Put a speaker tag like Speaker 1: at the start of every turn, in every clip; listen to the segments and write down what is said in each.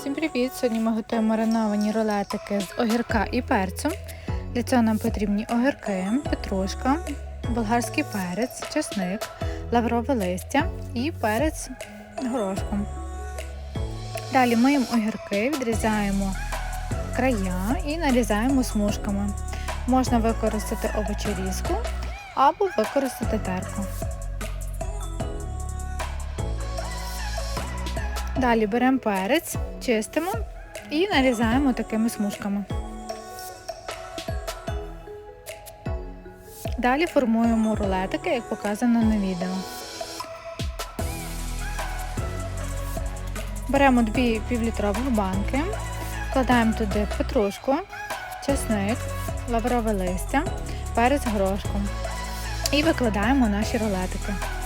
Speaker 1: Всім привіт! Сьогодні ми готуємо мариновані рулетики з огірка і перцю. Для цього нам потрібні огірки, петрушка, болгарський перець, чесник, лаврове листя і перець горошком. Далі миємо огірки, відрізаємо края і нарізаємо смужками. Можна використати овочерізку або використати терку. Далі беремо перець, чистимо і нарізаємо такими смужками. Далі формуємо рулетики, як показано на відео. Беремо дві півлітрових банки, вкладаємо туди петрушку, чесник, лаврове листя, перець горошком і викладаємо наші рулетики.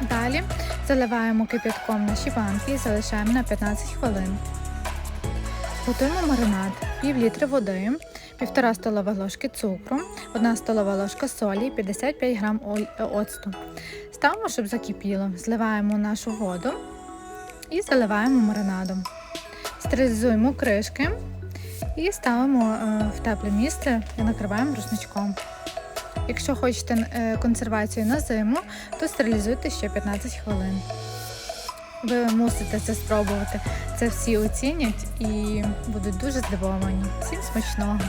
Speaker 1: Далі заливаємо кип'ятком наші банки і залишаємо на 15 хвилин. Готуємо маринад, пів літри води, 1,5 столова ложки цукру, 1 столова ложка солі, 55 г оцту. Ставимо, щоб закипіло. Зливаємо нашу воду і заливаємо маринадом. Стерилізуємо кришки і ставимо е, в тепле місце і накриваємо рушничком. Якщо хочете е, консервацію на зиму, то стерилізуйте ще 15 хвилин. Ви мусите це спробувати. Це всі оцінять і будуть дуже здивовані. Всім смачного!